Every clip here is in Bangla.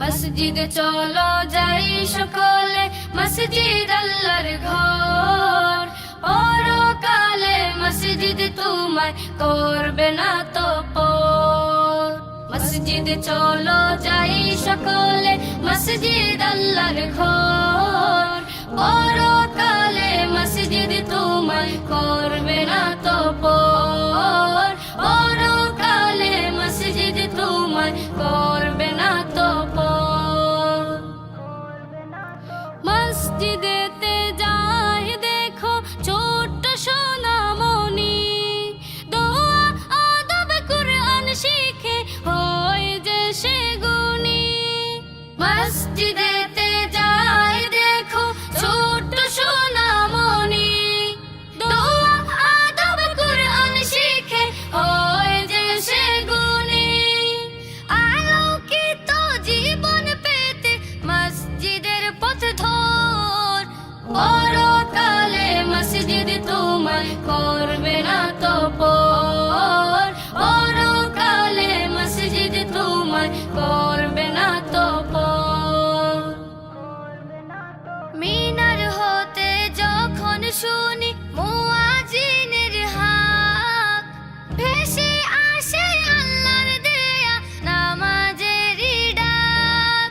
মসজিদে চলো যাই সকলে, মসজিদ আল্লাহর ঘর। পরকালে মসজিদ তোমায় করবে না তো মসজিদে চলো যাই সকলে, মসজিদ আল্লাহর ঘর। পরকালে মসজিদ তোমায় করবে না তো মসজিদেতে যাই শুনি মুয়াজিনের হাক। ভেসে আসে আল্লাহর দেয়া নামাজের ডাক।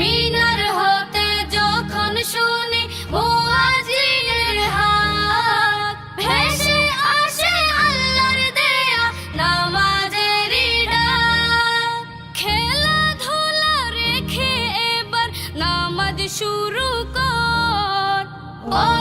মিনার হতে যখন শুনি মুয়াজিনের হাক, ভেসে আসে আল্লাহর দেয়া নামাজের ডাক। খেলাধুলা রেখে এবার নামাজ শুরু কর। পরকালে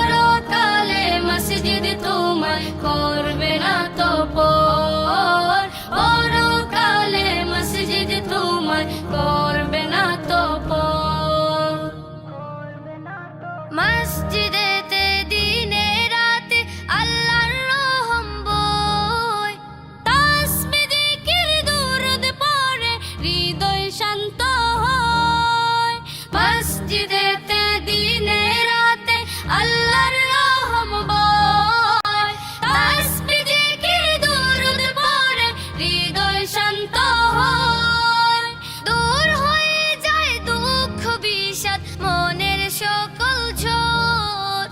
মসজিদেতে দিনে রাতে আল্লাহর রহম বই তাসবিহ জিকির দুরুদ পড়ে হৃদয় শান্ত হয়। দূর হয়ে যায় দুঃখ, বিষাদ, মনের সকল ঝড়।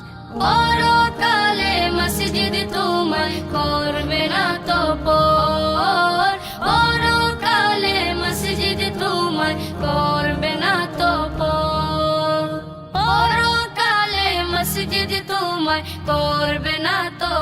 তোমায় করবে না তো?